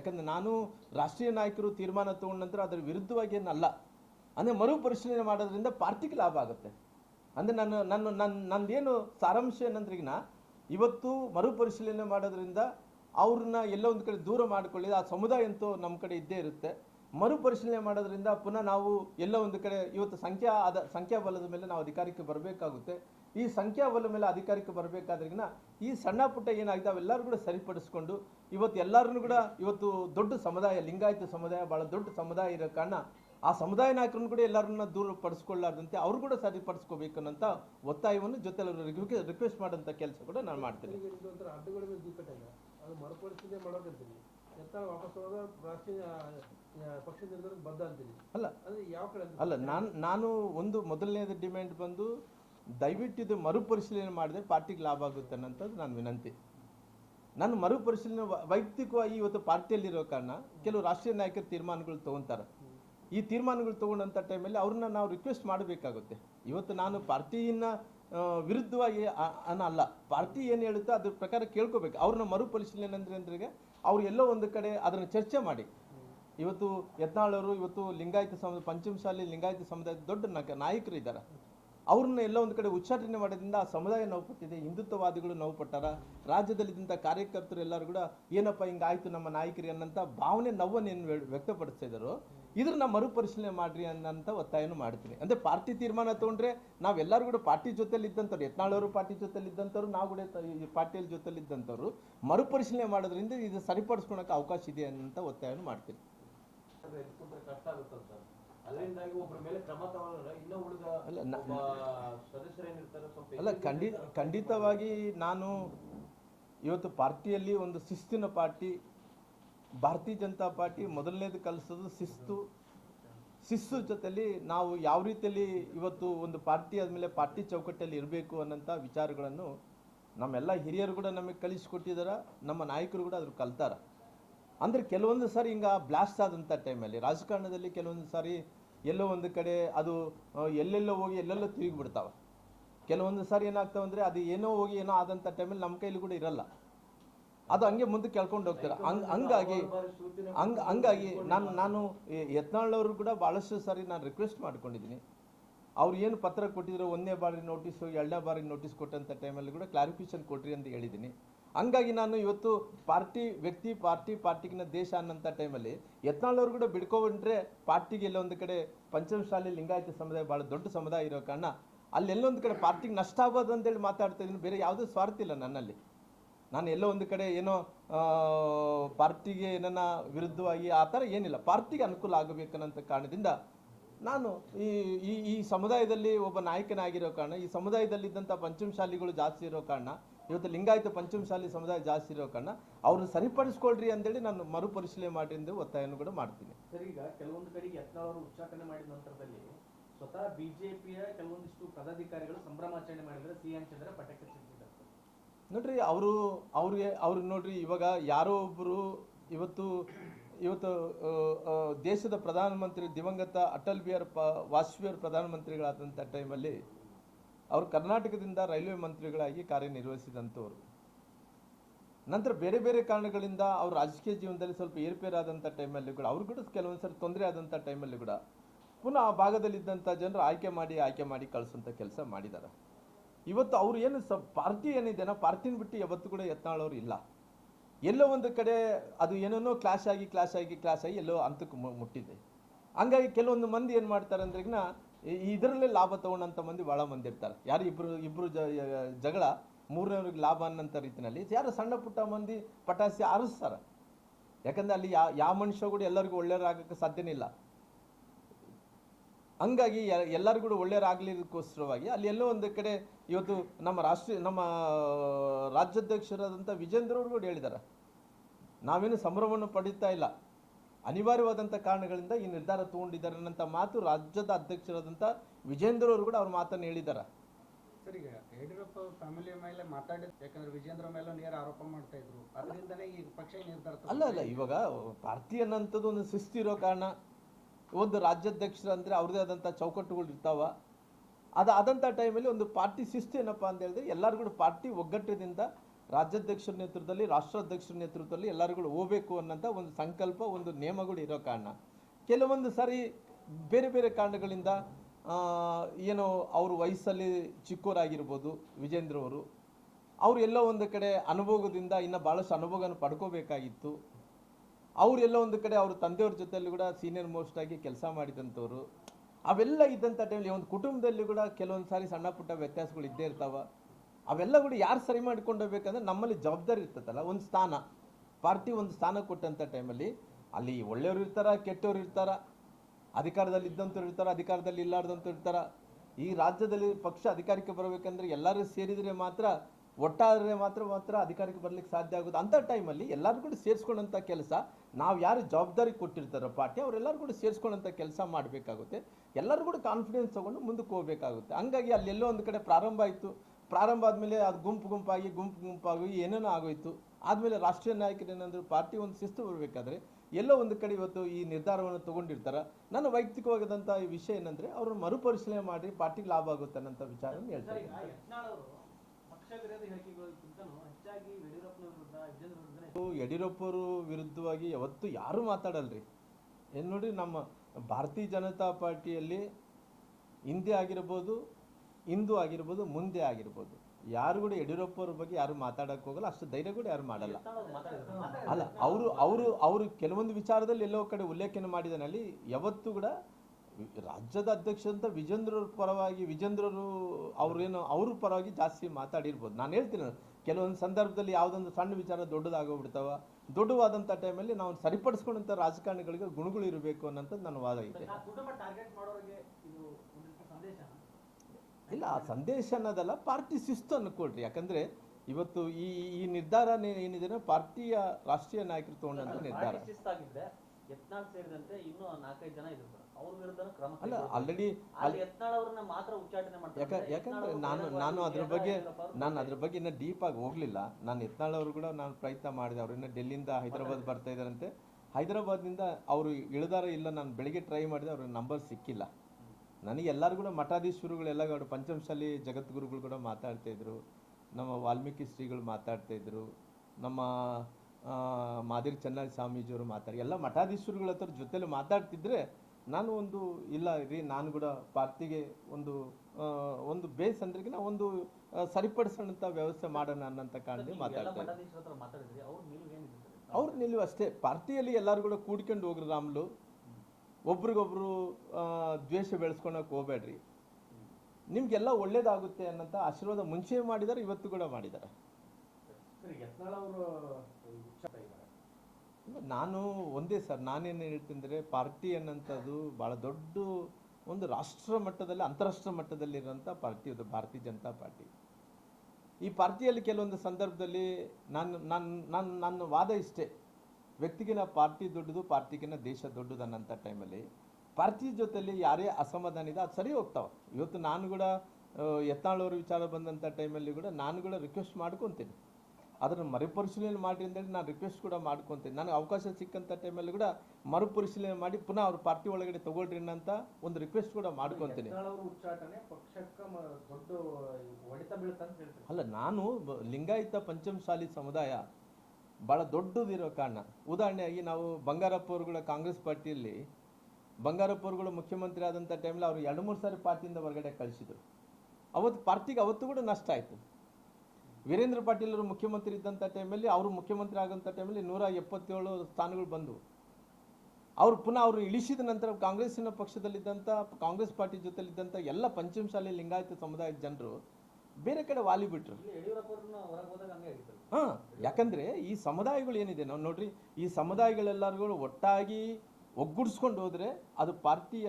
ಯಾಕಂದ್ರೆ ನಾನು ರಾಷ್ಟ್ರೀಯ ನಾಯಕರು ತೀರ್ಮಾನ ತಗೊಂಡ ನಂತರ ಅದರ ವಿರುದ್ಧವಾಗಿ ಏನಲ್ಲ. ಅಂದರೆ ಮರುಪರಿಶೀಲನೆ ಮಾಡೋದ್ರಿಂದ ಪಾರ್ಟಿಗೆ ಲಾಭ ಆಗುತ್ತೆ. ಅಂದರೆ ನಾನು ನನ್ನ ನನ್ನ ನಂದೇನು ಸಾರಾಂಶ ಏನಂದ್ರೆ ಈಗ ನಾ ಇವತ್ತು ಮರುಪರಿಶೀಲನೆ ಮಾಡೋದ್ರಿಂದ ಅವ್ರನ್ನ ಎಲ್ಲೋ ಒಂದು ಕಡೆ ದೂರ ಮಾಡ್ಕೊಳ್ಳಿ. ಆ ಸಮುದಾಯ ಅಂತೂ ನಮ್ಮ ಕಡೆ ಇದ್ದೇ ಇರುತ್ತೆ. ಮರುಪರಿಶೀಲನೆ ಮಾಡೋದ್ರಿಂದ ಪುನಃ ನಾವು ಎಲ್ಲ ಒಂದು ಕಡೆ ಇವತ್ತು ಸಂಖ್ಯಾ ಆದ ಸಂಖ್ಯಾಬಲದ ಮೇಲೆ ನಾವು ಅಧಿಕಾರಕ್ಕೆ ಬರಬೇಕಾಗುತ್ತೆ. ಈ ಸಂಖ್ಯಾಬಲ ಮೇಲೆ ಅಧಿಕಾರಕ್ಕೆ ಬರಬೇಕಾದ್ರಿಗಿನ ಈ ಸಣ್ಣ ಪುಟ್ಟ ಏನಾಗಿದೆ ಅವೆಲ್ಲರೂ ಕೂಡ ಸರಿಪಡಿಸ್ಕೊಂಡು ಇವತ್ತು ಎಲ್ಲರೂ ಕೂಡ ಇವತ್ತು ದೊಡ್ಡ ಸಮುದಾಯ, ಲಿಂಗಾಯತ ಸಮುದಾಯ ಭಾಳ ದೊಡ್ಡ ಸಮುದಾಯ ಇರೋ ಕಾರಣ ಆ ಸಮುದಾಯ ನಾಯಕರನ್ನು ಕೂಡ ಎಲ್ಲರನ್ನ ದೂರ ಪಡಿಸ್ಕೊಳ್ಳಾರ್ದಂತೆ ಅವ್ರು ಕೂಡ ಸರಿಪಡಿಸ್ಕೋಬೇಕು ಅನ್ನೋಂಥ ಒತ್ತಾಯವನ್ನು ಜೊತೆಲಿ ರಿಕ್ವೆಸ್ಟ್ ಮಾಡೋಂಥ ಕೆಲಸ ಕೂಡ ನಾನು ಮಾಡ್ತೀನಿ. ಅಲ್ಲ ಅಂದ್ರೆ ಯಾವ ಕಡೆ ಅಲ್ಲ ನಾನು ನಾನು ಒಂದು ಮೊದಲನೇದು ಡಿಮ್ಯಾಂಡ್ ಬಂದು ದಯವಿಟ್ಟು ಇದು ಮರುಪರಿಶೀಲನೆ ಮಾಡಿದ್ರೆ ಪಾರ್ಟಿಗೆ ಲಾಭ ಆಗುತ್ತೆ ಅನ್ನೋಂಥದ್ದು ನಾನು ವಿನಂತಿ. ನಾನು ಮರುಪರಿಶೀಲನೆ ವೈಯಕ್ತಿಕವಾಗಿ ಇವತ್ತು ಪಾರ್ಟಿಯಲ್ಲಿರೋ ಕಾರಣ ಕೆಲವು ರಾಷ್ಟ್ರೀಯ ನಾಯಕರು ತೀರ್ಮಾನಗಳು ತೊಗೊತಾರೆ. ಈ ತೀರ್ಮಾನಗಳು ತೊಗೊಂಡಂಥ ಟೈಮಲ್ಲಿ ಅವ್ರನ್ನ ನಾವು ರಿಕ್ವೆಸ್ಟ್ ಮಾಡಬೇಕಾಗುತ್ತೆ. ಇವತ್ತು ನಾನು ಪಾರ್ಟಿಯನ್ನ ವಿರುದ್ಧವಾಗಿ ಅನ್ನ ಅಲ್ಲ. ಪಾರ್ಟಿ ಏನು ಹೇಳುತ್ತೋ ಅದ್ರ ಪ್ರಕಾರ ಕೇಳ್ಕೋಬೇಕು. ಅವ್ರನ್ನ ಮರುಪರಿಶೀಲನೆ ಅಂದ್ರೆ ಅಂದ್ರೆ ಅವ್ರು ಎಲ್ಲೋ ಒಂದು ಕಡೆ ಅದನ್ನು ಚರ್ಚೆ ಮಾಡಿ. ಇವತ್ತು ಯತ್ನಾಳವರು ಇವತ್ತು ಲಿಂಗಾಯತ ಸಮುದಾಯ ಪಂಚಮಶಾಲಿ ಲಿಂಗಾಯತ ಸಮುದಾಯದ ದೊಡ್ಡ ನಾಯಕರು ಇದ್ದಾರೆ. ಅವ್ರನ್ನ ಎಲ್ಲ ಒಂದು ಕಡೆ ಉಚ್ಚಾಟನೆ ಮಾಡೋದ್ರಿಂದ ಆ ಸಮುದಾಯ ನೋವು ಪಟ್ಟಿದೆ ಹಿಂದುತ್ವವಾದಿಗಳು ನೋವು ಪಟ್ಟಾರ ರಾಜ್ಯದಲ್ಲಿದ್ದಂಥ ಕಾರ್ಯಕರ್ತರು ಎಲ್ಲರೂ ಕೂಡ ಏನಪ್ಪ ಹಿಂಗಾಯ್ತು ನಮ್ಮ ನಾಯಕರಿ ಅನ್ನೋಂಥ ಭಾವನೆ ನೋವನ್ನು ಏನು ವ್ಯಕ್ತಪಡಿಸ್ತಾ ಇದ್ದಾರೋ. ಇದ್ರನ್ನ ಮರುಪರಿಶೀಲನೆ ಮಾಡ್ರಿ ಅನ್ನೋಂಥ ಒತ್ತಾಯನೂ ಮಾಡ್ತೀನಿ. ಅಂದರೆ ಪಾರ್ಟಿ ತೀರ್ಮಾನ ತೊಗೊಂಡ್ರೆ ನಾವೆಲ್ಲರೂ ಕೂಡ ಪಾರ್ಟಿ ಜೊತೆಲಿ ಇದ್ದಂಥವ್ರು ಯತ್ನಾಳವರು ಪಾರ್ಟಿ ಜೊತೆಲಿ ಇದ್ದಂಥವ್ರು ನಾವು ಕೂಡ ಪಾರ್ಟಿಯಲ್ಲಿ ಜೊತೆಲಿ ಇದ್ದಂಥವ್ರು ಮರುಪರಿಶೀಲನೆ ಮಾಡೋದ್ರಿಂದ ಇದು ಸರಿಪಡಿಸ್ಕೊಳಕ್ಕೆ ಅವಕಾಶ ಇದೆ ಅನ್ನೋಂಥ ಒತ್ತಾಯನೂ ಮಾಡ್ತೀನಿ. ಅಲ್ಲ, ನ- ಸ್ವಲ್ಪ ಅಲ್ಲ ಖಂಡಿ ಖಂಡಿತವಾಗಿ ನಾನು ಇವತ್ತು ಪಾರ್ಟಿಯಲ್ಲಿ ಒಂದು ಶಿಸ್ತಿನ ಪಾರ್ಟಿ ಭಾರತೀಯ ಜನತಾ ಪಾರ್ಟಿ ಮೊದಲನೇದು ಕಲಿಸೋದು ಶಿಸ್ತು. ಶಿಸ್ತು ಜೊತೆಯಲ್ಲಿ ನಾವು ಯಾವ ರೀತಿಯಲ್ಲಿ ಇವತ್ತು ಒಂದು ಪಾರ್ಟಿ ಆದಮೇಲೆ ಪಾರ್ಟಿ ಚೌಕಟ್ಟಲ್ಲಿ ಇರಬೇಕು ಅನ್ನೋಂಥ ವಿಚಾರಗಳನ್ನು ನಮ್ಮೆಲ್ಲ ಹಿರಿಯರು ಕೂಡ ನಮಗೆ ಕಲಿಸ್ಕೊಟ್ಟಿದ್ದಾರೆ ನಮ್ಮ ನಾಯಕರು ಕೂಡ ಅದ್ರ ಕಲ್ತಾರ. ಅಂದರೆ ಕೆಲವೊಂದು ಸಾರಿ ಹಿಂಗ ಬ್ಲಾಸ್ಟ್ ಆದಂಥ ಟೈಮಲ್ಲಿ ರಾಜಕಾರಣದಲ್ಲಿ ಕೆಲವೊಂದು ಸಾರಿ ಎಲ್ಲೋ ಒಂದು ಕಡೆ ಅದು ಎಲ್ಲೆಲ್ಲೋ ಹೋಗಿ ಎಲ್ಲೆಲ್ಲೋ ತಿರುಗಿಬಿಡ್ತಾವೆ. ಕೆಲವೊಂದು ಸಾರಿ ಏನಾಗ್ತಾವೆ ಅಂದರೆ ಅದು ಏನೋ ಹೋಗಿ ಏನೋ ಆದಂಥ ಟೈಮಲ್ಲಿ ನಮ್ಮ ಕೈಲಿ ಕೂಡ ಇರಲ್ಲ. ಅದು ಹಂಗೆ ಮುಂದಕ್ಕೆ ಕೇಳ್ಕೊಂಡು ಹೋಗ್ತಾರೆ. ಹಂಗ್ ಹಂಗಾಗಿ ಹಂಗ ಹಂಗಾಗಿ ನಾನು ನಾನು ಯತ್ನಾಳ್ ಕೂಡ ಭಾಳಷ್ಟು ಸಾರಿ ನಾನು ರಿಕ್ವೆಸ್ಟ್ ಮಾಡ್ಕೊಂಡಿದ್ದೀನಿ. ಅವ್ರು ಏನು ಪತ್ರ ಕೊಟ್ಟಿದ್ರು ಒಂದನೇ ಬಾರಿ ನೋಟಿಸು ಎರಡನೇ ಬಾರಿ ನೋಟಿಸ್ ಕೊಟ್ಟಂಥ ಟೈಮಲ್ಲಿ ಕೂಡ ಕ್ಲಾರಿಫಿಕೇಶನ್ ಕೊಟ್ರಿ ಅಂತ ಹೇಳಿದ್ದೀನಿ. ಹಂಗಾಗಿ ನಾನು ಇವತ್ತು ಪಾರ್ಟಿ ವ್ಯಕ್ತಿ ಪಾರ್ಟಿ ಪಾರ್ಟಿಗಿನ ದೇಶ ಅನ್ನೋಂಥ ಟೈಮಲ್ಲಿ ಯತ್ನಾಳವ್ರು ಕೂಡ ಬಿಡ್ಕೊಂಡ್ರೆ ಪಾರ್ಟಿಗೆ ಎಲ್ಲೊಂದು ಕಡೆ ಪಂಚಮಶಾಲಿ ಲಿಂಗಾಯತ ಸಮುದಾಯ ಭಾಳ ದೊಡ್ಡ ಸಮುದಾಯ ಇರೋ ಕಾರಣ ಅಲ್ಲಿ ಎಲ್ಲೊಂದು ಕಡೆ ಪಾರ್ಟಿಗೆ ನಷ್ಟ ಆಗ್ಬೋದು ಅಂತೇಳಿ ಮಾತಾಡ್ತಾ ಇದ್ದೀನಿ. ಬೇರೆ ಯಾವುದೇ ಸ್ವಾರ್ಥ ಇಲ್ಲ ನನ್ನಲ್ಲಿ. ನಾನು ಎಲ್ಲೋ ಒಂದು ಕಡೆ ಏನೋ ಪಾರ್ಟಿಗೆ ಏನನ್ನ ವಿರುದ್ಧವಾಗಿ ಆ ಥರ ಏನಿಲ್ಲ. ಪಾರ್ಟಿಗೆ ಅನುಕೂಲ ಆಗಬೇಕನ್ನಂಥ ಕಾರಣದಿಂದ ನಾನು ಈ ಈ ಈ ಸಮುದಾಯದಲ್ಲಿ ಒಬ್ಬ ನಾಯಕನಾಗಿರೋ ಕಾರಣ, ಈ ಸಮುದಾಯದಲ್ಲಿದ್ದಂಥ ಪಂಚಮಶಾಲಿಗಳು ಜಾಸ್ತಿ ಇರೋ ಕಾರಣ, ಇವತ್ತು ಲಿಂಗಾಯತ ಪಂಚಮಶಾಲಿ ಸಮುದಾಯ ಜಾಸ್ತಿ ಇರೋ ಕಾರಣ, ಅವ್ರನ್ನ ಸರಿಪಡಿಸ್ಕೊಳ್ರಿ ಅಂತೇಳಿ ನಾನು ಮರುಪರಿಶೀಲನೆ ಮಾಡಿ ಎಂದು ಒತ್ತಾಯವನ್ನು ಕೂಡ ಮಾಡ್ತೀನಿ. ಸರ್, ಈಗ ಕೆಲವೊಂದು ಕಡೆಗೆ ಯತ್ನಾಳ್ ಅವರು ಉಚ್ಚಾಟನೆ ಮಾಡಿದ ನಂತರದಲ್ಲಿ ಸ್ವತಃ ಬಿಜೆಪಿಯ ಕೆಲವೊಂದಿಷ್ಟು ಪದಾಧಿಕಾರಿಗಳು ಸಂಭ್ರಮಾಚರಣೆ ಮಾಡಿದ್ರೆ ಸಿ ಎನ್ ಚಂದ್ರ ಪಟಕ್ಕೆ ನೋಡ್ರಿ, ಅವರು, ಅವ್ರಿಗೆ ಅವ್ರಿಗೆ ನೋಡ್ರಿ, ಇವಾಗ ಯಾರೋ ಒಬ್ಬರು ಇವತ್ತು ಇವತ್ತು ದೇಶದ ಪ್ರಧಾನಮಂತ್ರಿ ದಿವಂಗತ ಅಟಲ್ ಬಿಹಾರ್ ಪ, ವಾಜಪೇಯಿ ಪ್ರಧಾನಮಂತ್ರಿಗಳಾದಂಥ ಟೈಮಲ್ಲಿ ಅವರು ಕರ್ನಾಟಕದಿಂದ ರೈಲ್ವೆ ಮಂತ್ರಿಗಳಾಗಿ ಕಾರ್ಯನಿರ್ವಹಿಸಿದಂಥವ್ರು. ನಂತರ ಬೇರೆ ಬೇರೆ ಕಾರಣಗಳಿಂದ ಅವ್ರ ರಾಜಕೀಯ ಜೀವನದಲ್ಲಿ ಸ್ವಲ್ಪ ಏರ್ಪೇರಾದಂಥ ಟೈಮಲ್ಲಿ ಕೂಡ, ಅವ್ರು ಕೂಡ ಕೆಲವೊಂದು ಸರಿ ತೊಂದರೆ ಆದಂಥ ಟೈಮಲ್ಲಿ ಕೂಡ, ಪುನಃ ಆ ಭಾಗದಲ್ಲಿದ್ದಂಥ ಜನರು ಆಯ್ಕೆ ಮಾಡಿ ಆಯ್ಕೆ ಮಾಡಿ ಕಳಿಸೋಂಥ ಕೆಲಸ ಮಾಡಿದ್ದಾರೆ. ಇವತ್ತು ಅವ್ರು ಏನು ಸ ಪಾರ್ಟಿ ಏನಿದೆನೋ, ಪಾರ್ಟಿನ ಬಿಟ್ಟು ಯಾವತ್ತು ಕೂಡ ಎತ್ತಾಳೋರು ಇಲ್ಲ. ಎಲ್ಲೋ ಒಂದು ಕಡೆ ಅದು ಏನೇನೋ ಕ್ಲಾಶ್ ಆಗಿ ಕ್ಲಾಶ್ ಆಗಿ ಕ್ಲಾಶ್ ಆಗಿ ಎಲ್ಲೋ ಅಂತಕ್ಕೆ ಮುಟ್ಟಿದೆ. ಹಂಗಾಗಿ ಕೆಲವೊಂದು ಮಂದಿ ಏನು ಮಾಡ್ತಾರೆ ಅಂದ್ರೆಗಿನ ಇದರಲ್ಲೇ ಲಾಭ ತೊಗೊಂಡಂಥ ಮಂದಿ ಭಾಳ ಮಂದಿ ಇರ್ತಾರೆ. ಯಾರು ಇಬ್ಬರು ಇಬ್ಬರು ಜಗಳ, ಮೂರನೇವ್ರಿಗೆ ಲಾಭ ಅನ್ನೋಂಥ ರೀತಿಯಲ್ಲಿ ಯಾರು ಸಣ್ಣ ಪುಟ್ಟ ಮಂದಿ ಪಟಾಸಿ ಆರಿಸ್ತಾರೆ. ಯಾಕಂದ್ರೆ ಅಲ್ಲಿ ಯಾವ ಯಾವ ಮನುಷ್ಯ ಕೂಡ ಎಲ್ಲರಿಗೂ ಒಳ್ಳೆಯರಾಗಕ್ಕೆ ಸಾಧ್ಯನೇ ಇಲ್ಲ. ಹಂಗಾಗಿ ಎಲ್ಲರೂ ಎಲ್ಲರಿಗೂ ಕೂಡ ಒಳ್ಳೆಯರಾಗಲಿಕ್ಕೋಸ್ಕರವಾಗಿ ಅಲ್ಲಿ ಎಲ್ಲೋ ಒಂದು ಕಡೆ ಇವತ್ತು ನಮ್ಮ ರಾಷ್ಟ್ರೀಯ ನಮ್ಮ ರಾಜ್ಯಾಧ್ಯಕ್ಷರಾದಂಥ ವಿಜೇಂದ್ರ ಅವರು ಕೂಡ ಹೇಳಿದ್ದಾರೆ. ನಾವೇನು ಸಂಭ್ರಮವನ್ನು ಪಡೀತಾ ಇಲ್ಲ. ಅನಿವಾರ್ಯವಾದಂಥ ಕಾರಣಗಳಿಂದ ಈ ನಿರ್ಧಾರ ತಗೊಂಡಿದ್ದಾರೆ ಅನ್ನೋಂಥ ಮಾತು ರಾಜ್ಯದ ಅಧ್ಯಕ್ಷರಾದಂಥ ವಿಜೇಂದ್ರ ಅವರು ಕೂಡ ಅವ್ರ ಮಾತನ್ನು ಹೇಳಿದ್ದಾರೆ. ಸರಿ ಈಗ ಯಡಿಯೂರಪ್ಪ ಫ್ಯಾಮಿಲಿ ಮೇಲೆ ಮಾತಾಡಿದ ಯಾಕಂದ್ರೆ ವಿಜೇಂದ್ರ ಮೇಲೆ ನೇರ ಆರೋಪ ಮಾಡ್ತಾ ಇದ್ರು. ಅದರಿಂದನೇ ಈ ಪಕ್ಷ ನಿರ್ಧಾರ ಅಲ್ಲ ಅಲ್ಲ ಇವಾಗ ಪಾರ್ಟಿ ಅನ್ನೋಂಥದ್ದು ಒಂದು ಶಿಸ್ತಿರೋ ಕಾರಣ ಒಂದು ರಾಜ್ಯಾಧ್ಯಕ್ಷರು ಅಂದರೆ ಅವ್ರದೇ ಆದಂಥ ಚೌಕಟ್ಟುಗಳು ಇರ್ತಾವ. ಅದು ಆದಂಥ ಟೈಮಲ್ಲಿ ಒಂದು ಪಾರ್ಟಿ ಶಿಸ್ತು ಏನಪ್ಪ ಅಂತ ಹೇಳಿದ್ರೆ ಎಲ್ಲರೂ ಕೂಡ ಪಾರ್ಟಿ ಒಗ್ಗಟ್ಟಿನಿಂದ ರಾಜ್ಯಾಧ್ಯಕ್ಷರ ನೇತೃತ್ವದಲ್ಲಿ, ರಾಷ್ಟ್ರಾಧ್ಯಕ್ಷರ ನೇತೃತ್ವದಲ್ಲಿ ಎಲ್ಲರಿಗೂ ಹೋಗಬೇಕು ಅನ್ನೋಂಥ ಒಂದು ಸಂಕಲ್ಪ, ಒಂದು ನಿಯಮಗಳು ಇರೋ ಕಾರಣ. ಕೆಲವೊಂದು ಸಾರಿ ಬೇರೆ ಬೇರೆ ಕಾರಣಗಳಿಂದ ಏನು ಅವರು ವಯಸ್ಸಲ್ಲಿ ಚಿಕ್ಕವರಾಗಿರ್ಬೋದು ವಿಜೇಂದ್ರ ಅವರು ಅವರು ಎಲ್ಲೋ ಒಂದು ಕಡೆ ಅನುಭವದಿಂದ ಇನ್ನು ಭಾಳಷ್ಟು ಅನುಭವನ ಪಡ್ಕೋಬೇಕಾಗಿತ್ತು. ಅವರೆಲ್ಲ ಒಂದು ಕಡೆ ಅವ್ರ ತಂದೆಯವ್ರ ಜೊತೆಯಲ್ಲಿ ಕೂಡ ಸೀನಿಯರ್ ಮೋಸ್ಟ್ ಆಗಿ ಕೆಲಸ ಮಾಡಿದಂಥವ್ರು. ಅವೆಲ್ಲ ಇದ್ದಂಥ ಟೈಮಲ್ಲಿ ಒಂದು ಕುಟುಂಬದಲ್ಲಿ ಕೂಡ ಕೆಲವೊಂದು ಸಾರಿ ಸಣ್ಣ ಪುಟ್ಟ ವ್ಯತ್ಯಾಸಗಳು ಇದ್ದೇ ಇರ್ತಾವೆ. ಅವೆಲ್ಲ ಕೂಡ ಯಾರು ಸರಿ ಮಾಡ್ಕೊಂಡು ಹೋಗ್ಬೇಕಂದ್ರೆ ನಮ್ಮಲ್ಲಿ ಜವಾಬ್ದಾರಿ ಇರ್ತದಲ್ಲ, ಒಂದು ಸ್ಥಾನ. ಪಾರ್ಟಿ ಒಂದು ಸ್ಥಾನ ಕೊಟ್ಟಂಥ ಟೈಮಲ್ಲಿ ಅಲ್ಲಿ ಒಳ್ಳೆಯವರು ಇರ್ತಾರ, ಕೆಟ್ಟವ್ರು ಇರ್ತಾರ, ಅಧಿಕಾರದಲ್ಲಿ ಇದ್ದಂಥವ್ರು ಇರ್ತಾರ, ಅಧಿಕಾರದಲ್ಲಿ ಇಲ್ಲಾರ್ದಂಥವ್ರು ಇರ್ತಾರ. ಈ ರಾಜ್ಯದಲ್ಲಿ ಪಕ್ಷ ಅಧಿಕಾರಕ್ಕೆ ಬರಬೇಕಂದ್ರೆ ಎಲ್ಲರೂ ಸೇರಿದರೆ ಮಾತ್ರ ಒಟ್ಟಾದರೆ ಮಾತ್ರ ಮಾತ್ರ ಅಧಿಕಾರಕ್ಕೆ ಬರ್ಲಿಕ್ಕೆ ಸಾಧ್ಯ ಆಗುತ್ತೆ ಅಂಥ ಟೈಮಲ್ಲಿ ಎಲ್ಲರೂ ಕೂಡ ಸೇರಿಸ್ಕೊಳ್ಳೋಂಥ ಕೆಲಸ. ನಾವು ಯಾರು ಜವಾಬ್ದಾರಿ ಕೊಟ್ಟಿರ್ತಾರೋ ಪಾರ್ಟಿ ಅವರೆಲ್ಲರೂ ಕೂಡ ಸೇರಿಸ್ಕೊಳ್ಳೋಂಥ ಕೆಲಸ ಮಾಡಬೇಕಾಗುತ್ತೆ. ಎಲ್ಲರೂ ಕೂಡ ಕಾನ್ಫಿಡೆನ್ಸ್ ತಗೊಂಡು ಮುಂದಕ್ಕೆ ಹೋಗ್ಬೇಕಾಗುತ್ತೆ. ಹಂಗಾಗಿ ಅಲ್ಲೆಲ್ಲೋ ಒಂದು ಕಡೆ ಪ್ರಾರಂಭ ಆಯಿತು. ಪ್ರಾರಂಭ ಆದಮೇಲೆ ಅದು ಗುಂಪು ಗುಂಪಾಗಿ ಗುಂಪು ಗುಂಪಾಗಿ ಏನೇನೋ ಆಗೋಯ್ತು. ಆದಮೇಲೆ ರಾಷ್ಟ್ರೀಯ ನಾಯಕರು ಏನಂದ್ರೆ ಪಾರ್ಟಿ ಒಂದು ಶಿಸ್ತು ಬರಬೇಕಾದ್ರೆ ಎಲ್ಲೋ ಒಂದು ಕಡೆ ಇವತ್ತು ಈ ನಿರ್ಧಾರವನ್ನು ತಗೊಂಡಿರ್ತಾರ. ನನ್ನ ವೈಯಕ್ತಿಕವಾದಂಥ ಈ ವಿಷಯ ಏನಂದ್ರೆ ಅವ್ರನ್ನ ಮರುಪರಿಶೀಲನೆ ಮಾಡಿ ಪಾರ್ಟಿಗೆ ಲಾಭ ಆಗುತ್ತೆ ಅನ್ನೋಂಥ ವಿಚಾರವನ್ನು ಹೇಳ್ತಾರೆ ಯಡಿಯೂರಪ್ಪರು ವಿರುದ್ಧವಾಗಿ ಯಾವತ್ತೂ ಯಾರು ಮಾತಾಡಲ್ರಿ. ಏನು ನೋಡಿ ನಮ್ಮ ಭಾರತೀಯ ಜನತಾ ಪಾರ್ಟಿಯಲ್ಲಿ ಹಿಂದೆ ಆಗಿರ್ಬೋದು, ಹಿಂದೂ ಆಗಿರ್ಬೋದು, ಮುಂದೆ ಆಗಿರ್ಬೋದು. ಯಾರು ಕೂಡ ಯಡಿಯೂರಪ್ಪವ್ರ ಬಗ್ಗೆ ಯಾರು ಮಾತಾಡಕ್ಕೆ ಹೋಗಲ್ಲ, ಅಷ್ಟು ಧೈರ್ಯ ಕೂಡ ಯಾರು ಮಾಡಲ್ಲ. ಅಲ್ಲ, ಅವರು ಅವರು ಅವರು ಕೆಲವೊಂದು ವಿಚಾರದಲ್ಲಿ ಎಲ್ಲೋ ಕಡೆ ಉಲ್ಲೇಖನ ಮಾಡಿದನಲ್ಲಿ ಯಾವತ್ತೂ ಕೂಡ ರಾಜ್ಯದ ಅಧ್ಯಕ್ಷ ಅಂತ ವಿಜೇಂದ್ರರ ಪರವಾಗಿ ವಿಜೇಂದ್ರರು ಅವ್ರೇನು ಅವ್ರ ಪರವಾಗಿ ಜಾಸ್ತಿ ಮಾತಾಡಿರ್ಬೋದು. ನಾನು ಹೇಳ್ತೀನಿ ಕೆಲವೊಂದು ಸಂದರ್ಭದಲ್ಲಿ ಯಾವುದೊಂದು ಸಣ್ಣ ವಿಚಾರ ದೊಡ್ಡದಾಗೋಗ್ಬಿಡ್ತಾವ. ದೊಡ್ಡವಾದಂಥ ಟೈಮಲ್ಲಿ ನಾವು ಸರಿಪಡಿಸ್ಕೊಂಡಂಥ ರಾಜಕಾರಣಿಗಳಿಗೆ ಗುಣಗಳು ಇರಬೇಕು ಅನ್ನೋಂಥದ್ದು ನನ್ನ ವಾದ ಇದು. ಇಲ್ಲ ಆ ಸಂದೇಶ ಅನ್ನೋದಲ್ಲ ಪಾರ್ಟಿ ಶಿಸ್ತು ಅನ್ಕೊಳ್ರಿ. ಯಾಕಂದ್ರೆ ಇವತ್ತು ಈ ಈ ನಿರ್ಧಾರ ಏನಿದೆ ಪಾರ್ಟಿಯ ರಾಷ್ಟ್ರೀಯ ನಾಯಕರು ತಗೊಂಡಂಥ ನಿರ್ಧಾರ. ಯತ್ನಾಳ್ ಸೇರಿದಂತೆ ಇನ್ನೂ ನಾಲ್ಕೈದು ಜನ ಇದ್ರು ಸರ್. ಅವ್ರ ವಿರುದ್ಧ ಕ್ರಮ ಅಲ್ಲ ಕೈಗೊಳ್ಬೇಕು. ಆಲ್ರೆಡಿ ಅಲ್ಲಿ ಯತ್ನಾಳ್ ಅವ್ರನ್ನ ಮಾತ್ರ ಉಚ್ಚಾಟನೆ ಮಾಡ್ತಾರೆ. ಯಾಕಂದ್ರೆ ನಾನು ನಾನು ಅದ್ರ ಬಗ್ಗೆ ನಾನು ಅದ್ರ ಬಗ್ಗೆ ಇನ್ನೂ ಡೀಪ್ ಆಗಿ ಹೋಗ್ಲಿಲ್ಲ. ನಾನು ಯತ್ನಾಳ್ ಅವರು ಕೂಡ ನಾನು ಪ್ರಯತ್ನ ಮಾಡಿದೆ. ಅವ್ರು ಡೆಲ್ಲಿಂದ ಡೆಲ್ಲಿಯಿಂದ ಹೈದರಾಬಾದ್ ಬರ್ತಾ ಇದ್ದಾರಂತೆ ಹೈದರಾಬಾದ್ನಿಂದ ಅವರು ಇಳಿದಾರ ಇಲ್ಲ ನಾನು ಬೆಳಿಗ್ಗೆ ಟ್ರೈ ಮಾಡಿದೆ. ಅವ್ರ ನಂಬರ್ ಸಿಕ್ಕಿಲ್ಲ. ನನಗೆ ಎಲ್ಲರೂ ಕೂಡ ಮಠಾಧೀಶ್ವರುಗಳೆಲ್ಲ ಕೂಡ ಪಂಚಮಶಾಲಿ ಜಗದ್ಗುರುಗಳು ಕೂಡ ಮಾತಾಡ್ತಾ ಇದ್ರು. ನಮ್ಮ ವಾಲ್ಮೀಕಿ ಶ್ರೀಗಳು ಮಾತಾಡ್ತಾ ಇದ್ರು. ನಮ್ಮ ಮಾದಿರಿ ಚೆನ್ನಾಗಿ ಸ್ವಾಮೀಜಿಯವರು ಮಾತಾಡಿ. ಎಲ್ಲ ಮಠಾಧೀಶರುಗಳ ಹತ್ರ ಜೊತೆಲಿ ಮಾತಾಡ್ತಿದ್ರೆ ನಾನು ಒಂದು ಇಲ್ಲ ರೀ ನಾನು ಕೂಡ ಪಾರ್ಟಿಗೆ ಒಂದು ಒಂದು ಬೇಸ್ ಅಂದ್ರಿಗಿನ ಒಂದು ಆ, ಸರಿಪಡಿಸೋಣಂತ ವ್ಯವಸ್ಥೆ ಮಾಡೋಣ ಅನ್ನಂತ ಕಾರಣ ಎಲ್ಲ ಅವ್ರು ನಿಲುವು ಅಷ್ಟೇ. ಪಾರ್ಟಿಯಲ್ಲಿ ಎಲ್ಲರೂ ಕೂಡ ಕೂಡ್ಕೊಂಡು ಹೋಗ್ರಿ ರಾಮ್ಲು. ಒಬ್ರಿಗೊಬ್ರು ದ್ವೇಷ ಬೆಳೆಸ್ಕೊಳಕ್ ಹೋಗ್ಬೇಡ್ರಿ. ನಿಮ್ಗೆಲ್ಲ ಒಳ್ಳೇದಾಗುತ್ತೆ ಅನ್ನೋಂಥ ಆಶೀರ್ವಾದ ಮುಂಚೆ ಮಾಡಿದಾರೆ ಇವತ್ತು ಕೂಡ ಮಾಡಿದ್ದಾರೆ ಸರಿ ಯತ್ನಾಳ್ ಅವರು ಉಚ್ಚಾಟ ಇದ್ದಾರೆ ಇಲ್ಲ, ನಾನು ಒಂದೇ ಸರ್, ನಾನೇನು ಹೇಳ್ತೀನಿ ಪಾರ್ಟಿ ಅನ್ನೋಂಥದ್ದು ಭಾಳ ದೊಡ್ಡ ಒಂದು ರಾಷ್ಟ್ರ ಮಟ್ಟದಲ್ಲಿ, ಅಂತಾರಾಷ್ಟ್ರ ಮಟ್ಟದಲ್ಲಿರೋಂಥ ಪಾರ್ಟಿ, ಅದು ಭಾರತೀಯ ಜನತಾ ಪಾರ್ಟಿ. ಈ ಪಾರ್ಟಿಯಲ್ಲಿ ಕೆಲವೊಂದು ಸಂದರ್ಭದಲ್ಲಿ ನಾನು ನಾನು ನನ್ನ ನನ್ನ ವಾದ ಇಷ್ಟೇ. ವ್ಯಕ್ತಿಗಿನ ಪಾರ್ಟಿ ದೊಡ್ಡದು ಪಾರ್ಟಿಗಿನ ದೇಶ ದೊಡ್ಡದು ಅನ್ನೋಂಥ ಟೈಮಲ್ಲಿ ಪಾರ್ಟಿ ಜೊತೆಲಿ ಯಾರೇ ಅಸಮಾಧಾನ ಇದೆ, ಅದು ಸರಿ ಹೋಗ್ತಾವೆ. ಇವತ್ತು ನಾನು ಕೂಡ ಎತ್ತಾಳವ್ರ ವಿಚಾರ ಬಂದಂಥ ಟೈಮಲ್ಲಿ ಕೂಡ ನಾನು ಕೂಡ ರಿಕ್ವೆಸ್ಟ್ ಮಾಡ್ಕೊತೀನಿ. ಅದನ್ನು ಮರುಪರಿಶೀಲನೆ ಮಾಡಿ ಅಂತೇಳಿ ನಾನು ರಿಕ್ವೆಸ್ಟ್ ಕೂಡ ಮಾಡ್ಕೊತೀನಿ. ನನಗೆ ಅವಕಾಶ ಸಿಕ್ಕಂಥ ಟೈಮಲ್ಲಿ ಕೂಡ ಮರುಪರಿಶೀಲನೆ ಮಾಡಿ ಪುನಃ ಅವ್ರ ಪಾರ್ಟಿ ಒಳಗಡೆ ತಗೊಳ್ರಿ ಅಂತ ಒಂದು ರಿಕ್ವೆಸ್ಟ್ ಕೂಡ ಮಾಡ್ಕೊತೀನಿ. ಅಲ್ಲ ನಾನು ಲಿಂಗಾಯತ ಪಂಚಮಶಾಲಿ ಸಮುದಾಯ ಭಾಳ ದೊಡ್ಡದಿರೋ ಕಾರಣ. ಉದಾಹರಣೆಯಾಗಿ ನಾವು ಬಂಗಾರಪ್ಪ ಅವ್ರುಗಳ ಕಾಂಗ್ರೆಸ್ ಪಾರ್ಟಿಯಲ್ಲಿ ಬಂಗಾರಪ್ಪ ಅವರುಗಳು ಮುಖ್ಯಮಂತ್ರಿ ಆದಂಥ ಟೈಮಲ್ಲಿ ಅವರು ಎರಡು ಮೂರು ಸಾರಿ ಪಾರ್ಟಿಯಿಂದ ಹೊರಗಡೆ ಕಳಿಸಿದರು. ಅವತ್ತು ಪಾರ್ಟಿಗೆ ಅವತ್ತು ಕೂಡ ನಷ್ಟ ಆಯಿತು. ವೀರೇಂದ್ರ ಪಾಟೀಲ್ ಅವರು ಮುಖ್ಯಮಂತ್ರಿ ಇದ್ದಂಥ ಟೈಮಲ್ಲಿ ಅವರು ಮುಖ್ಯಮಂತ್ರಿ ಆಗೋಂಥ ಟೈಮಲ್ಲಿ ನೂರ ಎಪ್ಪತ್ತೇಳು ಸ್ಥಾನಗಳು ಬಂದವು. ಅವರು ಪುನಃ ಅವರು ಇಳಿಸಿದ ನಂತರ ಕಾಂಗ್ರೆಸ್ಸಿನ ಪಕ್ಷದಲ್ಲಿದ್ದಂಥ ಕಾಂಗ್ರೆಸ್ ಪಾರ್ಟಿ ಜೊತೆಲಿದ್ದಂಥ ಎಲ್ಲ ಪಂಚಮಶಾಲಿ ಲಿಂಗಾಯತ ಸಮುದಾಯದ ಜನರು ಬೇರೆ ಕಡೆ ವಾಲಿ ಬಿಟ್ರು. ಆಗಿತ್ತು. ಹಾ ಯಾಕಂದ್ರೆ ಈ ಸಮುದಾಯಗಳು ಏನಿದೆ ನಾವು ನೋಡ್ರಿ ಈ ಸಮುದಾಯಗಳೆಲ್ಲರಿಗೂ ಒಟ್ಟಾಗಿ ಒಗ್ಗೂಡಿಸ್ಕೊಂಡು ಹೋದರೆ ಅದು ಪಾರ್ಟಿಯ